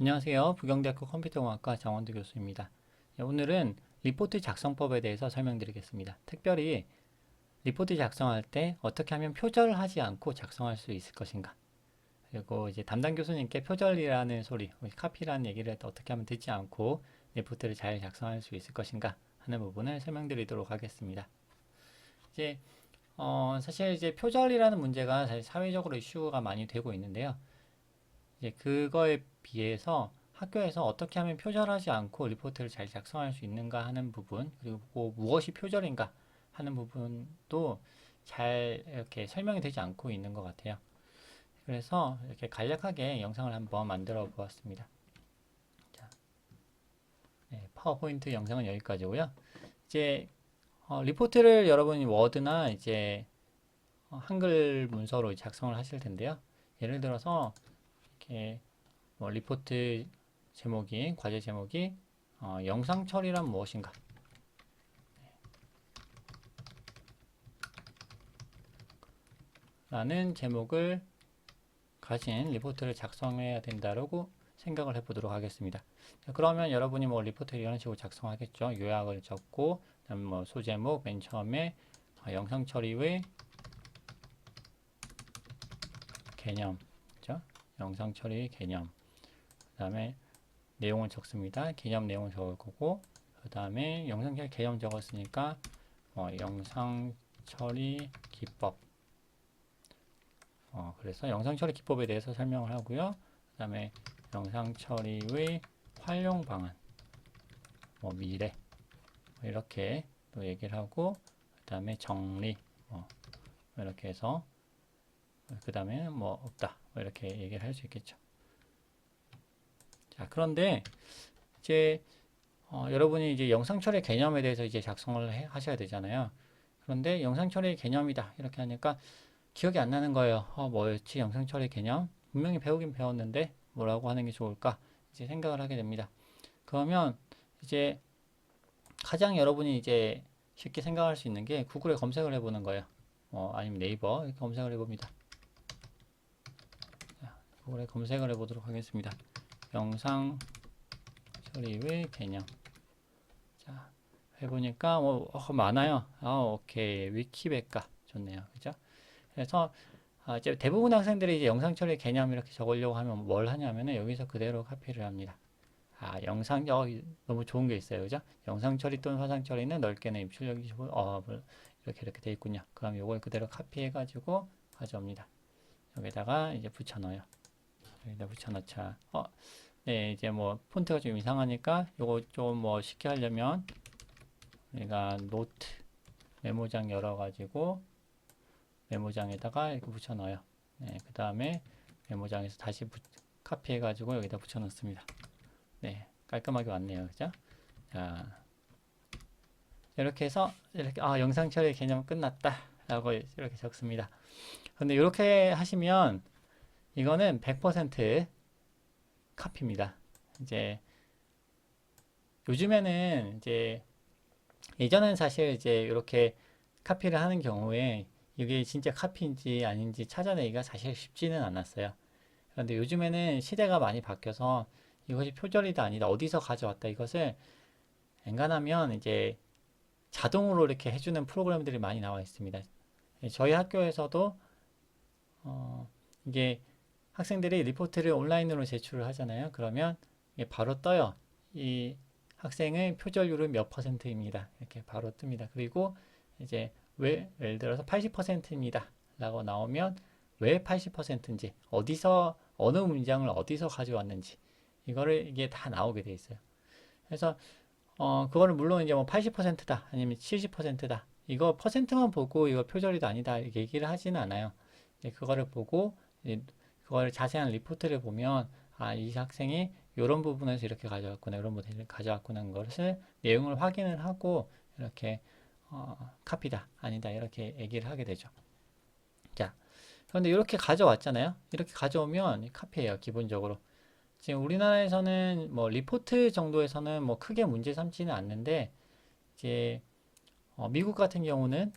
안녕하세요. 부경대학교 컴퓨터공학과 정원두 교수입니다. 네, 오늘은 리포트 작성법에 대해서 설명드리겠습니다. 특별히 리포트 작성할 때 어떻게 하면 표절을 하지 않고 작성할 수 있을 것인가. 그리고 이제 담당 교수님께 표절이라는 소리, 카피라는 얘기를 어떻게 하면 듣지 않고 리포트를 잘 작성할 수 있을 것인가 하는 부분을 설명드리도록 하겠습니다. 이제 어, 사실 이제 표절이라는 문제가 사실 사회적으로 이슈가 많이 되고 있는데요. 이제 그거에 비해서 학교에서 어떻게 하면 표절하지 않고 리포트를 잘 작성할 수 있는가 하는 부분, 그리고 뭐 무엇이 표절인가 하는 부분도 잘 이렇게 설명이 되지 않고 있는 것 같아요. 그래서 이렇게 간략하게 영상을 한번 만들어 보았습니다. 자, 네, 파워포인트 영상은 여기까지고요. 이제 어, 리포트를 여러분이 워드나 이제 어, 한글 문서로 작성을 하실 텐데요. 예를 들어서 이렇게 뭐 리포트 제목이 과제 제목이 어, 영상 처리란 무엇인가 라는 제목을 가진 리포트를 작성해야 된다고 생각을 해보도록 하겠습니다. 자, 그러면 여러분이 뭐 리포트 이런 식으로 작성하겠죠. 요약을 적고, 그다음 뭐 소제목 맨 처음에 어, 영상 처리의 개념? 영상 처리 개념. 그 다음에 내용을 적습니다. 개념 내용을 적을 거고, 그 다음에 영상 처리 개념 적었으니까 뭐 영상 처리 기법. 어, 그래서 영상 처리 기법에 대해서 설명을 하고요. 그 다음에 영상 처리의 활용 방안, 뭐 미래 뭐 이렇게 또 얘기를 하고 그 다음에 정리 뭐 이렇게 해서 그 다음에 뭐 없다 뭐 이렇게 얘기를 할 수 있겠죠. 자 그런데 이제 어, 여러분이 이제 영상 처리 개념에 대해서 이제 작성을 해, 하셔야 되잖아요. 그런데 영상 처리 개념이다 이렇게 하니까 기억이 안 나는 거예요. 어, 뭐였지 영상 처리 개념? 분명히 배우긴 배웠는데 뭐라고 하는 게 좋을까? 이제 생각을 하게 됩니다. 그러면 이제 가장 여러분이 이제 쉽게 생각할 수 있는 게 구글에 검색을 해보는 거예요. 어, 아니면 네이버 검색을 해봅니다. 자, 구글에 검색을 해보도록 하겠습니다. 영상 처리의 개념. 자, 해보니까 뭐 어, 많아요. 아, 오케이 위키백과 좋네요. 그죠? 그래서 아, 이제 대부분 학생들이 이제 영상 처리 개념 이렇게 적으려고 하면 뭘 하냐면은 여기서 그대로 카피를 합니다. 아, 영상, 어, 너무 좋은 게 있어요. 그죠? 영상 처리 또는 화상 처리는 넓게는 입출력이 어, 뭐 이렇게 이렇게 돼 있군요. 그럼 이걸 그대로 카피해가지고 가져옵니다. 여기다가 이제 붙여넣어요. 여기다 붙여넣자. 어, 네, 이제 뭐 폰트가 좀 이상하니까 요거 좀 뭐 쉽게 하려면 우리가 노트 메모장 열어가지고 메모장에다가 이렇게 붙여 넣어요. 네, 그 다음에 메모장에서 다시 부, 카피해가지고 여기다 붙여 넣습니다. 네, 깔끔하게 왔네요. 그죠? 자, 이렇게 해서 이렇게 아 영상 처리 개념 끝났다 라고 이렇게 적습니다. 근데 이렇게 하시면 이거는 100% 카피입니다. 이제 요즘에는 이제 예전엔 사실 이제 이렇게 카피를 하는 경우에 이게 진짜 카피인지 아닌지 찾아내기가 사실 쉽지는 않았어요. 그런데 요즘에는 시대가 많이 바뀌어서 이것이 표절이다 아니다 어디서 가져왔다 이것을 엔간하면 이제 자동으로 이렇게 해주는 프로그램들이 많이 나와 있습니다. 저희 학교에서도 어 이게 학생들이 리포트를 온라인으로 제출을 하잖아요. 그러면 바로 떠요. 이 학생의 표절률은 몇 퍼센트입니다. 이렇게 바로 뜹니다. 그리고 이제 왜 예를 들어서 80%입니다. 라고 나오면 왜 80%인지 어디서 어느 문장을 어디서 가져왔는지 이거를 이게 다 나오게 돼 있어요. 그래서 어 그거를 물론 이제 뭐 80%다 아니면 70%다 이거 퍼센트만 보고 이거 표절이다 아니다 이렇게 얘기를 하지는 않아요. 그거를 보고 그거를 자세한 리포트를 보면 아 이 학생이 이런 부분에서 이렇게 가져왔구나 이런 부분을 가져왔구나 하는 것을 내용을 확인을 하고 이렇게 어, 카피다 아니다 이렇게 얘기를 하게 되죠. 자, 그런데 이렇게 가져왔잖아요. 이렇게 가져오면 카피예요 기본적으로. 지금 우리나라에서는 뭐 리포트 정도에서는 뭐 크게 문제 삼지는 않는데 이제 어, 미국 같은 경우는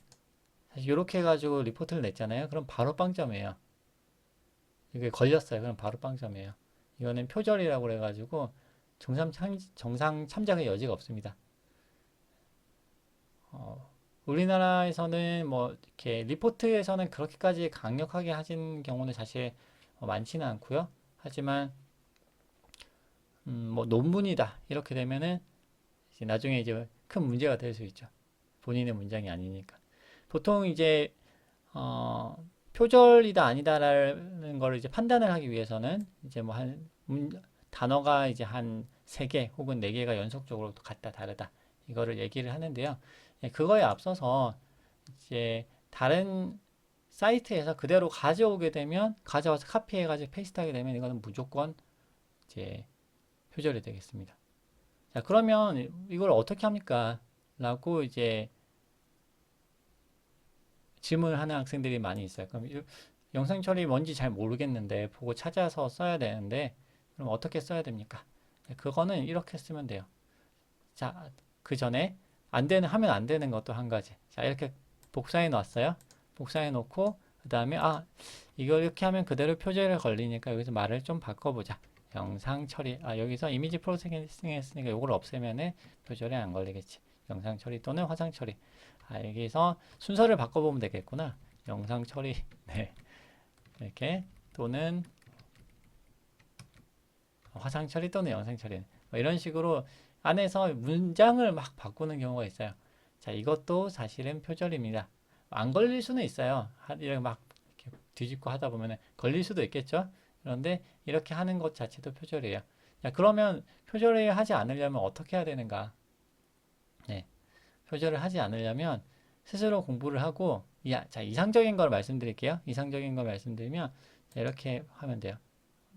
사실 이렇게 해가지고 리포트를 냈잖아요. 그럼 바로 빵점이에요. 이게 걸렸어요. 그럼 바로 빵점이에요. 이거는 표절이라고 그래가지고 정상 참, 정상 참작의 여지가 없습니다. 어, 우리나라에서는 뭐 이렇게 리포트에서는 그렇게까지 강력하게 하신 경우는 사실 어, 많지는 않고요. 하지만 음, 뭐 논문이다 이렇게 되면은 이제 나중에 이제 큰 문제가 될 수 있죠. 본인의 문장이 아니니까. 보통 이제 어, 표절이다 아니다라는 걸 이제 판단을 하기 위해서는 이제 뭐 한 단어가 이제 한 세 개 혹은 네 개가 연속적으로 같다 다르다 이거를 얘기를 하는데요. 예, 그거에 앞서서 이제 다른 사이트에서 그대로 가져오게 되면 가져와서 카피해가지고 페이스트하게 되면 이거는 무조건 이제 표절이 되겠습니다. 자 그러면 이걸 어떻게 합니까? 라고 이제 질문을 하는 학생들이 많이 있어요. 그럼 이- 영상 처리 뭔지 잘 모르겠는데 보고 찾아서 써야 되는데 그럼 어떻게 써야 됩니까? 네, 그거는 이렇게 쓰면 돼요. 자, 그 전에 안 되는 하면 안 되는 것도 한 가지. 자, 이렇게 복사해 놨어요. 복사해 놓고 그다음에 아, 이걸 이렇게 하면 그대로 표절에 걸리니까 여기서 말을 좀 바꿔 보자. 영상 처리. 아, 여기서 이미지 프로세싱 했으니까 이걸 없애면은 표절에 안 걸리겠지. 영상 처리 또는 화상 처리. 아, 여기서 순서를 바꿔보면 되겠구나. 영상 처리. 네. 이렇게 또는 화상 처리 또는 영상 처리. 뭐 이런 식으로 안에서 문장을 막 바꾸는 경우가 있어요. 자, 이것도 사실은 표절입니다. 안 걸릴 수는 있어요. 하- 이렇게 막 이렇게 뒤집고 하다 보면 걸릴 수도 있겠죠. 그런데 이렇게 하는 것 자체도 표절이에요. 자, 그러면 표절을 하지 않으려면 어떻게 해야 되는가? 네. 표절을 하지 않으려면 스스로 공부를 하고, 야, 자, 이상적인 걸 말씀드릴게요. 이상적인 걸 말씀드리면, 자, 이렇게 하면 돼요.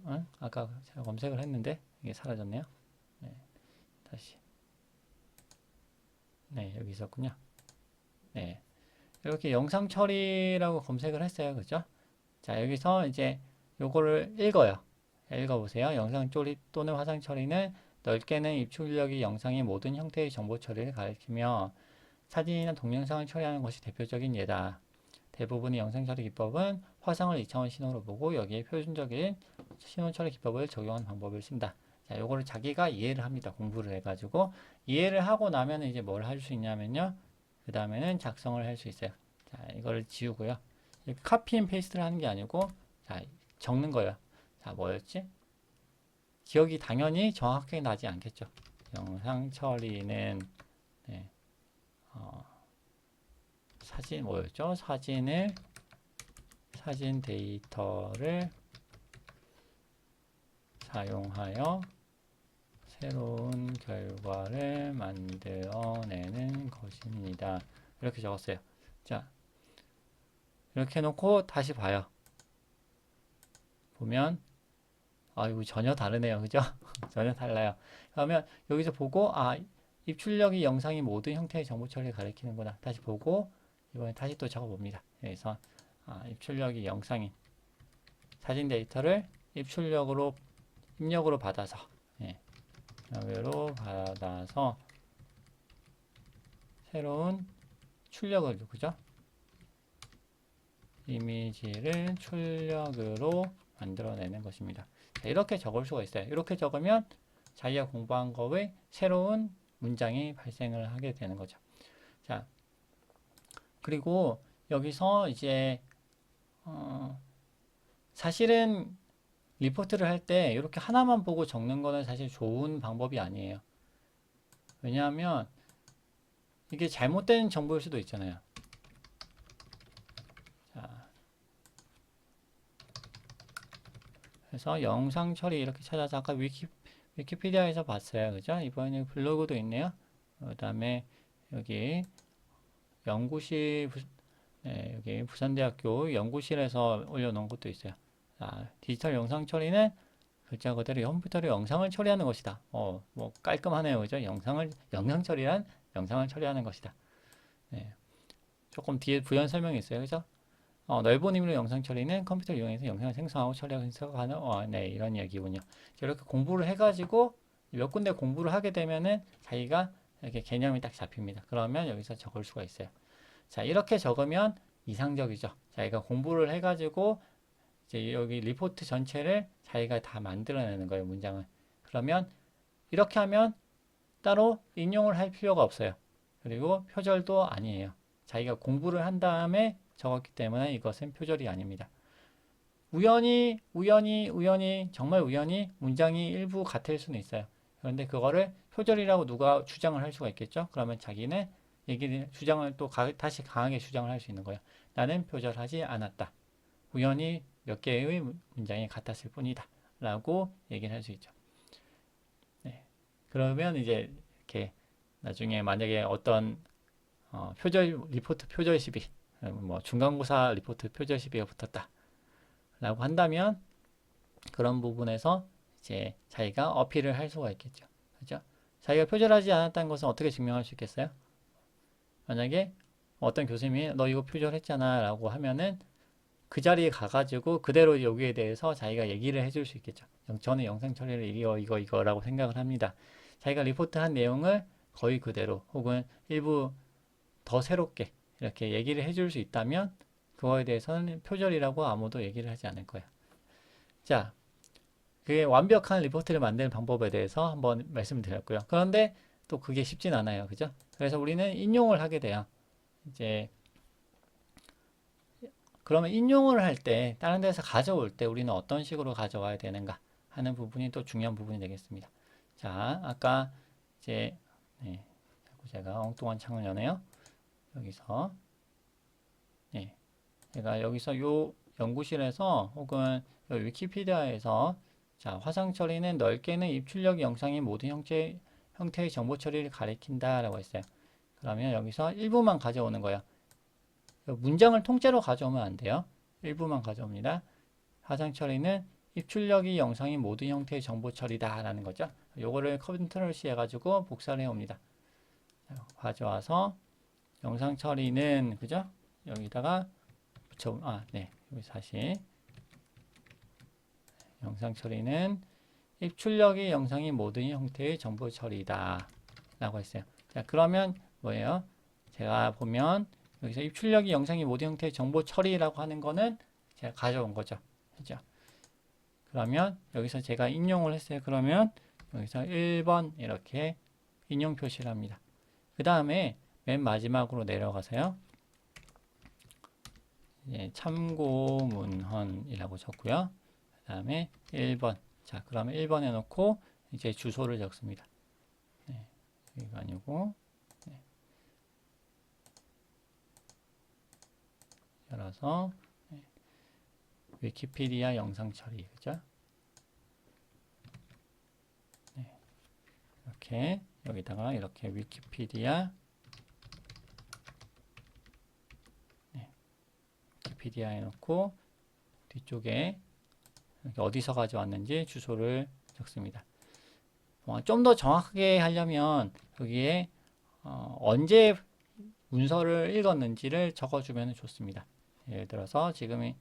응? 아까 제가 검색을 했는데, 이게 사라졌네요. 네. 다시. 네, 여기 있었군요. 네. 이렇게 영상 처리라고 검색을 했어요. 그죠? 자, 여기서 이제 요거를 읽어요. 읽어보세요. 영상 처리 또는 화상 처리는 넓게는 입출력이 영상의 모든 형태의 정보 처리를 가리키며 사진이나 동영상을 처리하는 것이 대표적인 예다. 대부분의 영상 처리 기법은 화상을 2차원 신호로 보고 여기에 표준적인 신호 처리 기법을 적용한 방법을 쓴다. 자, 요거를 자기가 이해를 합니다. 공부를 해가지고 이해를 하고 나면 이제 뭘 할 수 있냐면요. 그 다음에는 작성을 할 수 있어요. 자, 이거를 지우고요. 카피 앤 페이스트를 하는 게 아니고 자, 적는 거예요. 자, 뭐였지? 기억이 당연히 정확하게 나지 않겠죠. 영상 처리는 네, 어, 사진 뭐였죠? 사진을 사진 데이터를 사용하여 새로운 결과를 만들어내는 것입니다. 이렇게 적었어요. 자, 이렇게 해놓고 다시 봐요. 보면 아 이거 전혀 다르네요. 그죠? 전혀 달라요. 그러면 여기서 보고 아 입출력이 영상이 모든 형태의 정보 처리를 가리키는구나. 다시 보고 이번에 다시 또 적어봅니다. 여기서 아, 입출력이 영상인 사진 데이터를 입출력으로 입력으로 받아서 예, 입력으로 받아서 새로운 출력을 그죠? 이미지를 출력으로 만들어내는 것입니다. 자, 이렇게 적을 수가 있어요. 이렇게 적으면 자기가 공부한 거의 새로운 문장이 발생을 하게 되는 거죠. 자, 그리고 여기서 이제 어, 사실은 리포트를 할 때 이렇게 하나만 보고 적는 거는 사실 좋은 방법이 아니에요. 왜냐하면 이게 잘못된 정보일 수도 있잖아요. 자, 그래서 영상 처리 이렇게 찾아서 아까 위키, 위키피디아에서 봤어요. 그죠? 이번에 블로그도 있네요. 그 다음에 여기 연구실, 부, 네, 여기 부산대학교 연구실에서 올려놓은 것도 있어요. 자, 디지털 영상 처리는 글자 그대로 컴퓨터로 영상을 처리하는 것이다. 어, 뭐 깔끔하네요. 그죠? 영상을, 영상 처리란 영상을 처리하는 것이다. 네. 조금 뒤에 부연 설명이 있어요. 그죠? 어, 넓은 의미로 영상 처리는 컴퓨터를 이용해서 영상을 생성하고 처리하고 해석하는 어, 네, 이런 얘기군요. 이렇게 공부를 해가지고 몇 군데 공부를 하게 되면은 자기가 이렇게 개념이 딱 잡힙니다. 그러면 여기서 적을 수가 있어요. 자, 이렇게 적으면 이상적이죠. 자기가 공부를 해가지고 이제 여기 리포트 전체를 자기가 다 만들어내는 거예요, 문장을. 그러면 이렇게 하면 따로 인용을 할 필요가 없어요. 그리고 표절도 아니에요. 자기가 공부를 한 다음에 적었기 때문에 이것은 표절이 아닙니다. 우연히, 우연히, 우연히, 정말 우연히 문장이 일부 같을 수는 있어요. 그런데 그거를 표절이라고 누가 주장을 할 수가 있겠죠? 그러면 자기는 얘기를, 주장을 또 가- 다시 강하게 주장을 할 수 있는 거예요. 나는 표절하지 않았다. 우연히 몇 개의 문- 문장이 같았을 뿐이다. 라고 얘기를 할 수 있죠. 네. 그러면 이제 이렇게 나중에 만약에 어떤 어, 표절 리포트 표절 시비 뭐 중간고사 리포트 표절 시비가 붙었다 라고 한다면 그런 부분에서 이제 자기가 어필을 할 수가 있겠죠. 그죠? 자기가 표절하지 않았다는 것은 어떻게 증명할 수 있겠어요? 만약에 어떤 교수님이 너 이거 표절했잖아 라고 하면은 그 자리에 가가지고 그대로 여기에 대해서 자기가 얘기를 해줄 수 있겠죠. 영- 저는 영상 처리를 이거 이거 이거라고 생각을 합니다. 자기가 리포트한 내용을 거의 그대로 혹은 일부 더 새롭게 이렇게 얘기를 해줄 수 있다면 그거에 대해서는 표절이라고 아무도 얘기를 하지 않을 거예요. 자, 그게 완벽한 리포트를 만드는 방법에 대해서 한번 말씀드렸고요. 그런데 또 그게 쉽진 않아요. 그죠? 그래서 우리는 인용을 하게 돼요. 이제 그러면 인용을 할 때 다른 데서 가져올 때 우리는 어떤 식으로 가져와야 되는가 하는 부분이 또 중요한 부분이 되겠습니다. 자, 아까 이제 네, 자꾸 제가 엉뚱한 창을 여네요. 여기서 네, 제가 여기서 요 연구실에서 혹은 요 위키피디아에서 자 화상 처리는 넓게는 입출력 영상의 모든 형태 형태의 정보 처리를 가리킨다 라고 했어요. 그러면 여기서 일부만 가져오는 거예요. 문장을 통째로 가져오면 안 돼요. 일부만 가져옵니다. 화상 처리는 입출력이 영상의 모든 형태의 정보 처리다 라는 거죠. 요거를 컨트롤 C 해가지고 복사를 해옵니다. 자, 가져와서 영상 처리는 그죠? 여기다가 붙여 아, 네. 여기 다시 영상 처리는 입출력이 영상의 모든 형태의 정보 처리다 라고 했어요. 자, 그러면 뭐예요? 제가 보면 여기서 입출력이 영상의 모든 형태의 정보 처리라고 하는 거는 제가 가져온 거죠. 그죠? 그러면 여기서 제가 인용을 했어요. 그러면 여기서 1번 이렇게 인용 표시를 합니다. 그 다음에 맨 마지막으로 내려가서요. 예, 참고 문헌이라고 적고요. 그 다음에 1번. 자, 그러면 1번 해놓고 이제 주소를 적습니다. 네, 여기가 아니고 네. 열어서 네. 위키피디아 영상 처리 그죠? 네. 이렇게 여기다가 이렇게 위키피디아 네. 위키피디아 해놓고 뒤쪽에 어디서 가져왔는지 주소를 적습니다. 어, 좀더 정확하게 하려면 여기에 어, 언제 문서를 읽었는지를 적어주면 좋습니다. 예를 들어서 지금이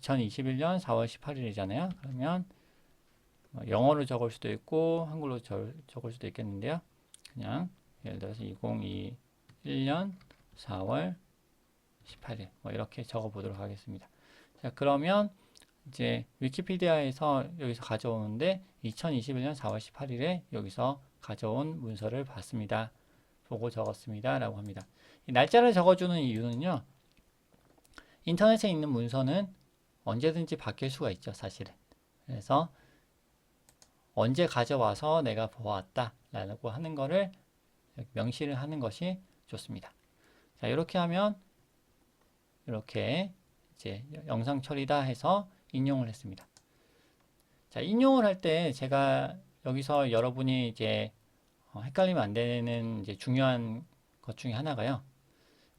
2021년 4월 18일이잖아요. 그러면 뭐 영어로 적을 수도 있고 한글로 적, 적을 수도 있겠는데요. 그냥 예를 들어서 2021년 4월 18일 뭐 이렇게 적어 보도록 하겠습니다. 자, 그러면 이제 위키피디아에서 여기서 가져오는데 2021년 4월 18일에 여기서 가져온 문서를 봤습니다. 보고 적었습니다. 라고 합니다. 이 날짜를 적어주는 이유는요. 인터넷에 있는 문서는 언제든지 바뀔 수가 있죠. 사실은. 그래서 언제 가져와서 내가 보았다 라고 하는 거를 명시를 하는 것이 좋습니다. 자, 이렇게 하면 이렇게 이제 영상 처리다 해서 인용을 했습니다. 자, 인용을 할 때 제가 여기서 여러분이 이제 어, 헷갈리면 안 되는 이제 중요한 것 중에 하나가요.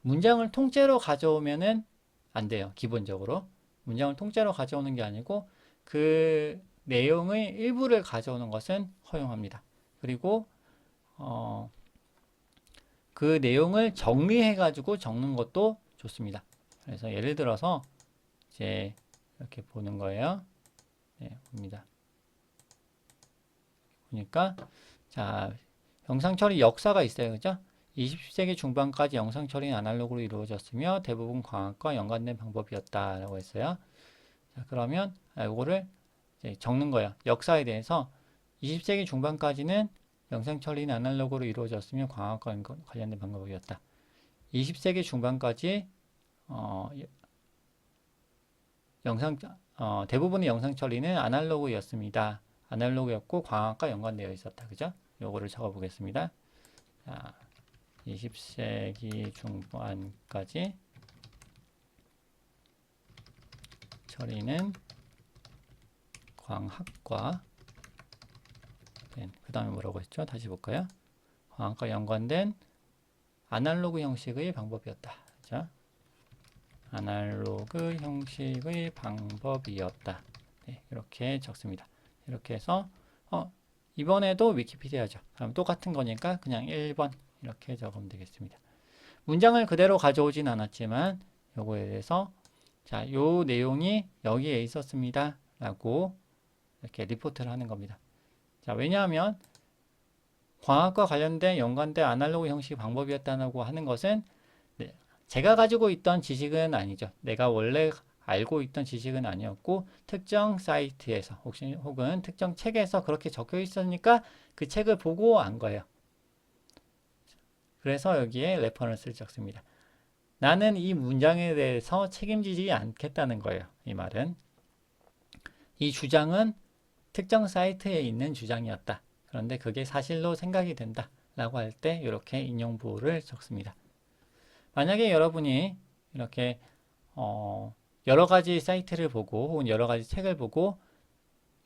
문장을 통째로 가져오면은 안 돼요. 기본적으로. 문장을 통째로 가져오는 게 아니고 그 내용의 일부를 가져오는 것은 허용합니다. 그리고 어, 그 내용을 정리해 가지고 적는 것도 좋습니다. 그래서 예를 들어서 이제 이렇게 보는 거예요. 네, 봅니다. 보니까 자 영상 처리 역사가 있어요. 그죠? 20세기 중반까지 영상 처리는 아날로그로 이루어졌으며 대부분 광학과 연관된 방법이었다라고 했어요. 자, 그러면 아, 요거를 이제 적는 거예요. 역사에 대해서 20세기 중반까지는 영상 처리는 아날로그로 이루어졌으며 광학과 관련된 방법이었다. 20세기 중반까지 어, 여- 영상 어, 대부분의 영상 처리는 아날로그였습니다. 아날로그였고 광학과 연관되어 있었다. 그죠? 요거를 적어 보겠습니다. 자, 20세기 중반까지 처리는 광학과 그 다음에 뭐라고 했죠? 다시 볼까요? 광학과 연관된 아날로그 형식의 방법이었다. 그죠? 아날로그 형식의 방법이었다. 네, 이렇게 적습니다. 이렇게 해서 어, 이번에도 위키피디아죠. 그럼 똑같은 거니까 그냥 1번 이렇게 적으면 되겠습니다. 문장을 그대로 가져오진 않았지만 요거에 대해서 자, 요 내용이 여기에 있었습니다. 라고 이렇게 리포트를 하는 겁니다. 자, 왜냐하면 광학과 관련된 연관된 아날로그 형식 방법이었다고 하는 것은 네, 제가 가지고 있던 지식은 아니죠. 내가 원래 알고 있던 지식은 아니었고 특정 사이트에서 혹시 혹은 특정 책에서 그렇게 적혀 있으니까 그 책을 보고 안 거예요. 그래서 여기에 레퍼런스를 적습니다. 나는 이 문장에 대해서 책임지지 않겠다는 거예요. 이 말은 이 주장은 특정 사이트에 있는 주장이었다. 그런데 그게 사실로 생각이 된다. 라고 할 때 이렇게 인용 부호를 적습니다. 만약에 여러분이 이렇게 어 여러 가지 사이트를 보고 혹은 여러 가지 책을 보고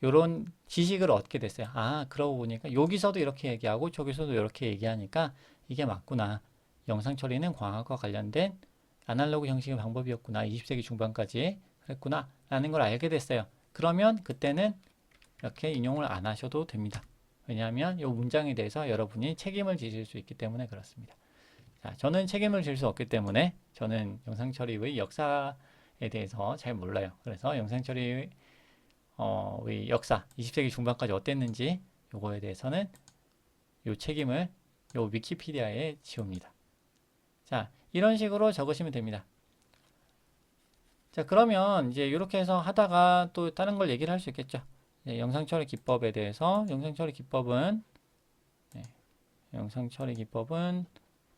이런 지식을 얻게 됐어요. 아, 그러고 보니까 여기서도 이렇게 얘기하고 저기서도 이렇게 얘기하니까 이게 맞구나. 영상 처리는 광학과 관련된 아날로그 형식의 방법이었구나. 20세기 중반까지 그랬구나. 라는 걸 알게 됐어요. 그러면 그때는 이렇게 인용을 안 하셔도 됩니다. 왜냐하면 이 문장에 대해서 여러분이 책임을 지실 수 있기 때문에 그렇습니다. 자, 저는 책임을 질 수 없기 때문에 저는 영상 처리의 역사에 대해서 잘 몰라요. 그래서 영상 처리의 어, 의 역사 20세기 중반까지 어땠는지 요거에 대해서는 요 책임을 요 위키피디아에 지웁니다. 자, 이런 식으로 적으시면 됩니다. 자, 그러면 이제 이렇게 해서 하다가 또 다른 걸 얘기를 할 수 있겠죠. 네, 영상 처리 기법에 대해서 영상 처리 기법은 네, 영상 처리 기법은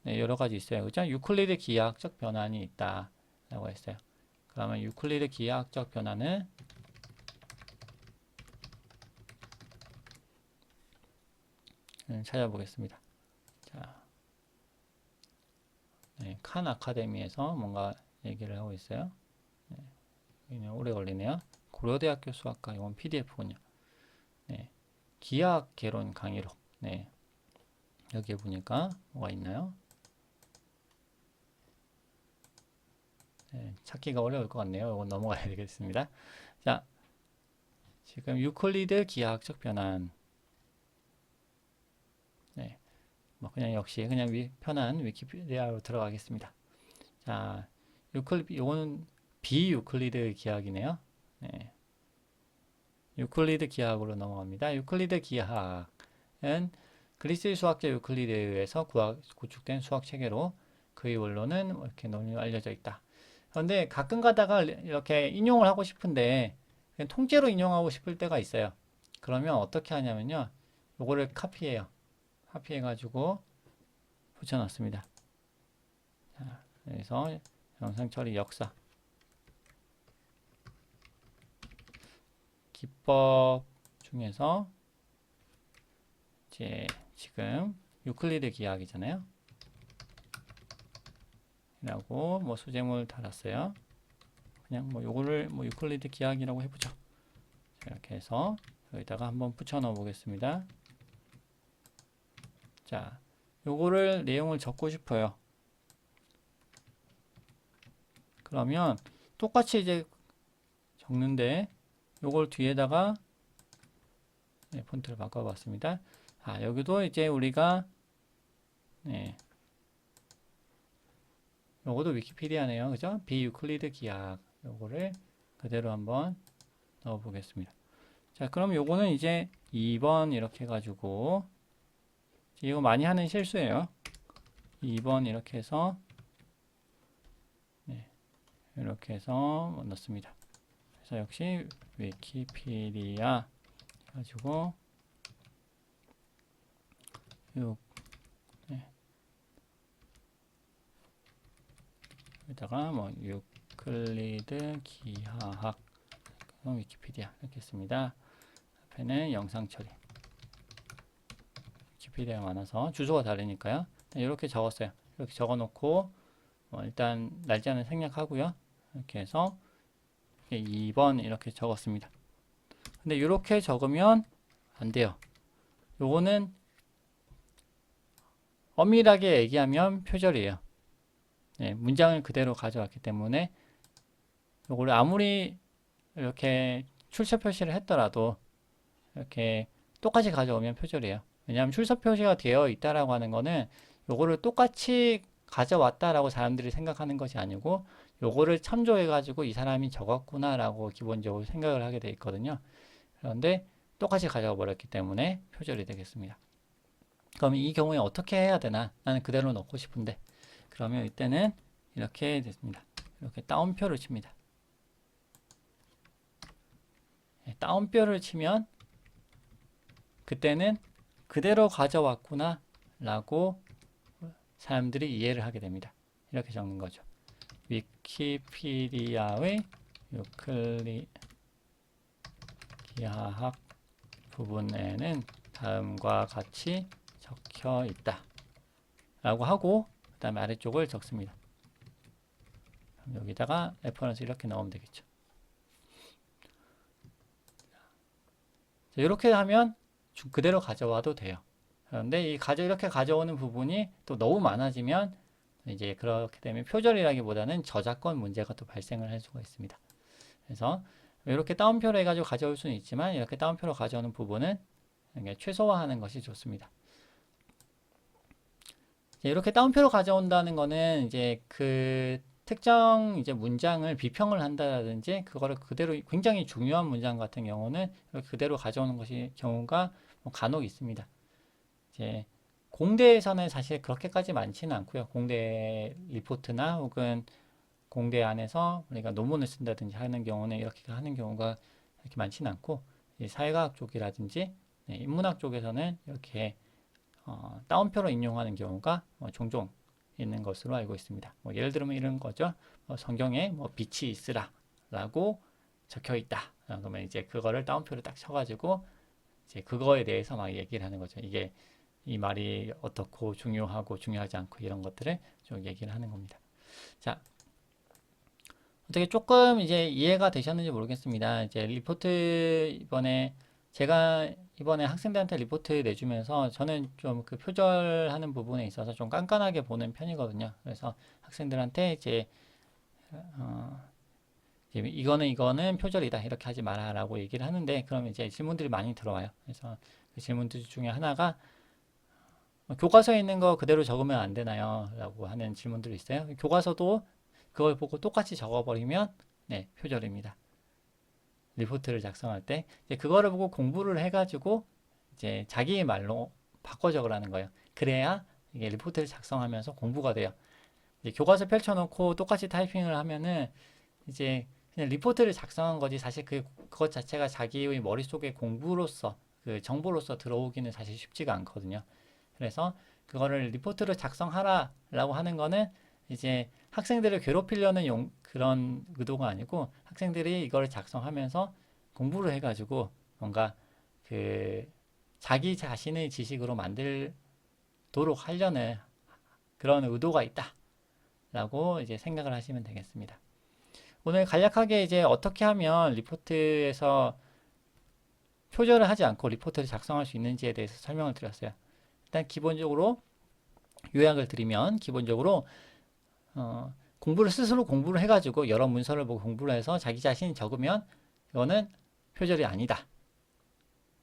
네, 여러 가지 있어요. 그죠? 유클리드 기하학적 변환이 있다라고 했어요. 그러면 유클리드 기하학적 변환은 음, 찾아보겠습니다. 자, 네, 칸 아카데미에서 뭔가 얘기를 하고 있어요. 네, 오래 걸리네요. 고려대학교 수학과 이건 PDF군요. 네, 기하학 개론 강의록. 네, 여기에 보니까 뭐가 있나요? 네, 찾기가 어려울 것 같네요. 이건 넘어가야 되겠습니다. 자, 지금 유클리드 기하학적 변환. 네, 뭐 그냥 역시 그냥 위, 편한 위키피디아로 들어가겠습니다. 자, 유클 이거는 비유클리드 기하학이네요. 네. 유클리드 기하학으로 넘어갑니다. 유클리드 기하학은 그리스 수학자 유클리드에서 구학, 구축된 수학 체계로 그의 원론은 이렇게 너무 알려져 있다. 그런데 가끔 가다가 이렇게 인용을 하고 싶은데 통째로 인용하고 싶을 때가 있어요. 그러면 어떻게 하냐면요. 요거를 카피해요. 카피해 가지고 붙여놨습니다. 자, 그래서 영상 처리 역사 기법 중에서 이제 지금 유클리드 기하학이잖아요. 라고 뭐 소재물 달았어요. 그냥 뭐 요거를 뭐 유클리드 기하학이라고 해보죠. 자, 이렇게 해서 여기다가 한번 붙여 넣어 보겠습니다. 자, 요거를 내용을 적고 싶어요. 그러면 똑같이 이제 적는데 요걸 뒤에다가 네, 폰트를 바꿔봤습니다. 아, 여기도 이제 우리가 네, 요거도 위키피디아네요. 그죠? 비유클리드 기하학 요거를 그대로 한번 넣어 보겠습니다. 자, 그럼 요거는 이제 2번 이렇게 해 가지고 이거 많이 하는 실수예요. 2번 이렇게 해서 네, 이렇게 해서 넣습니다. 그래서 역시 위키피디아 가지고 요 여기다가 뭐 유클리드 기하학 위키피디아 이렇게 씁니다. 앞에는 영상 처리. 위키피디아가 많아서 주소가 다르니까요. 이렇게 적었어요. 이렇게 적어놓고 뭐 일단 날짜는 생략하고요. 이렇게 해서 2번 이렇게 적었습니다. 근데 이렇게 적으면 안 돼요. 요거는 엄밀하게 얘기하면 표절이에요. 네, 문장을 그대로 가져왔기 때문에 요거를 아무리 이렇게 출처 표시를 했더라도 이렇게 똑같이 가져오면 표절이에요. 왜냐하면 출처 표시가 되어 있다라고 하는 거는 요거를 똑같이 가져왔다라고 사람들이 생각하는 것이 아니고 요거를 참조해 가지고 이 사람이 적었구나라고 기본적으로 생각을 하게 돼 있거든요. 그런데 똑같이 가져와 버렸기 때문에 표절이 되겠습니다. 그럼 이 경우에 어떻게 해야 되나? 나는 그대로 넣고 싶은데 그러면 이때는 이렇게 됐습니다. 이렇게 따옴표를 칩니다. 네, 따옴표를 치면 그때는 그대로 가져왔구나 라고 사람들이 이해를 하게 됩니다. 이렇게 적는 거죠. 위키피디아의 유클리 기하학 부분에는 다음과 같이 적혀 있다. 라고 하고 그 다음에 아래쪽을 적습니다. 여기다가 레퍼런스 이렇게 넣으면 되겠죠. 자, 이렇게 하면 주- 그대로 가져와도 돼요. 그런데 이 가져 이렇게 가져오는 부분이 또 너무 많아지면 이제 그렇게 되면 표절이라기보다는 저작권 문제가 또 발생을 할 수가 있습니다. 그래서 이렇게 따옴표로 해가지고 가져올 수는 있지만 이렇게 따옴표로 가져오는 부분은 최소화하는 것이 좋습니다. 이렇게 따옴표로 가져온다는 거는 이제 그 특정 이제 문장을 비평을 한다든지 그거를 그대로 굉장히 중요한 문장 같은 경우는 그대로 가져오는 것이 경우가 뭐 간혹 있습니다. 이제 공대에서는 사실 그렇게까지 많지는 않고요. 공대 리포트나 혹은 공대 안에서 우리가 논문을 쓴다든지 하는 경우는 이렇게 하는 경우가 이렇게 많지는 않고 이 사회과학 쪽이라든지 네, 인문학 쪽에서는 이렇게 어, 따옴표로 인용하는 경우가 뭐 종종 있는 것으로 알고 있습니다. 뭐 예를 들면 이런 거죠. 뭐 성경에 뭐 빛이 있으라라고 적혀 있다. 어, 그러면 이제 그거를 따옴표로 딱 쳐가지고 이제 그거에 대해서 막 얘기를 하는 거죠. 이게 이 말이 어떻고 중요하고 중요하지 않고 이런 것들을 좀 얘기를 하는 겁니다. 자, 어떻게 조금 이제 이해가 되셨는지 모르겠습니다. 이제 리포트 이번에 제가 이번에 학생들한테 리포트 내주면서 저는 좀 그 표절하는 부분에 있어서 좀 깐깐하게 보는 편이거든요. 그래서 학생들한테 이제 어, 이거는 이거는 표절이다 이렇게 하지 마라라고 얘기를 하는데 그러면 이제 질문들이 많이 들어와요. 그래서 그 질문들 중에 하나가 어, 교과서에 있는 거 그대로 적으면 안 되나요? 라고 하는 질문들이 있어요. 교과서도 그걸 보고 똑같이 적어버리면 네, 표절입니다. 리포트를 작성할 때 이제 그거를 보고 공부를 해가지고 이제 자기의 말로 바꿔 적으라는 거예요. 그래야 이게 리포트를 작성하면서 공부가 돼요. 이제 교과서 펼쳐놓고 똑같이 타이핑을 하면은 이제 그냥 리포트를 작성한 거지 사실 그 그것 자체가 자기의 머릿속에 공부로서 그 정보로서 들어오기는 사실 쉽지가 않거든요. 그래서 그거를 리포트를 작성하라라고 하는 거는 이제 학생들을 괴롭히려는 용, 그런 의도가 아니고 학생들이 이거를 작성하면서 공부를 해가지고 뭔가 그 자기 자신의 지식으로 만들도록 하려는 그런 의도가 있다라고 이제 생각을 하시면 되겠습니다. 오늘 간략하게 이제 어떻게 하면 리포트에서 표절을 하지 않고 리포트를 작성할 수 있는지에 대해서 설명을 드렸어요. 일단 기본적으로 요약을 드리면 기본적으로 어, 공부를 스스로 공부를 해가지고 여러 문서를 보고 공부를 해서 자기 자신이 적으면 이거는 표절이 아니다.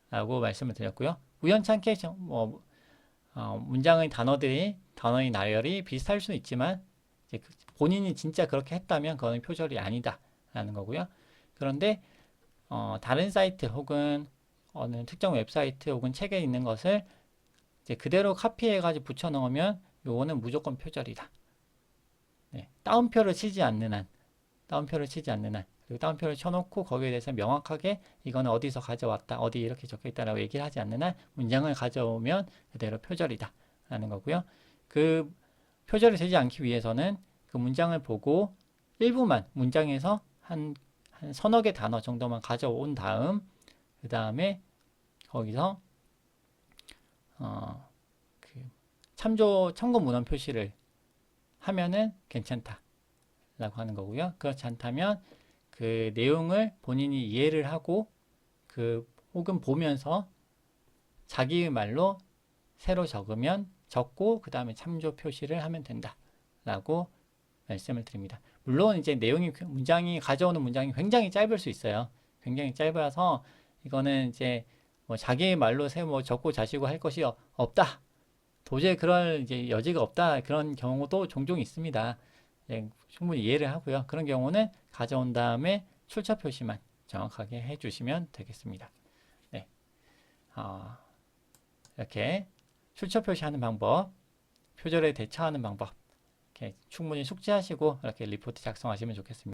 라고 말씀을 드렸고요. 우연찮게 저- 뭐 어, 문장의 단어들이 단어의 나열이 비슷할 수는 있지만 이제 그 본인이 진짜 그렇게 했다면 그거는 표절이 아니다 라는 거고요. 그런데 어, 다른 사이트 혹은 어느 특정 웹사이트 혹은 책에 있는 것을 이제 그대로 카피해가지고 붙여 넣으면 요거는 무조건 표절이다. 네, 따옴표를 치지 않는 한, 따옴표를 치지 않는 한. 그리고 따옴표를 쳐놓고 거기에 대해서 명확하게 이거는 어디서 가져왔다, 어디 이렇게 적혀 있다라고 얘기를 하지 않는 한 문장을 가져오면 그대로 표절이다 라는 거고요. 그 표절이 되지 않기 위해서는 그 문장을 보고 일부만 문장에서 한, 한 서너 개 단어 정도만 가져온 다음 그 다음에 거기서 어, 그 참조 참고 문헌 표시를 하면은 괜찮다 라고 하는 거고요. 그렇지 않다면 그 내용을 본인이 이해를 하고 그 혹은 보면서 자기 말로 새로 적으면 적고 그 다음에 참조 표시를 하면 된다 라고 말씀을 드립니다. 물론 이제 내용이 문장이 가져오는 문장이 굉장히 짧을 수 있어요. 굉장히 짧아서 이거는 이제 뭐 자기 말로 새뭐 적고 자시고 할 것이 어- 없다. 도저히 그럴 이제 여지가 없다. 그런 경우도 종종 있습니다. 예, 충분히 이해를 하고요. 그런 경우는 가져온 다음에 출처 표시만 정확하게 해주시면 되겠습니다. 네, 어, 이렇게 출처 표시하는 방법, 표절에 대처하는 방법, 이렇게 충분히 숙지하시고 이렇게 리포트 작성하시면 좋겠습니다.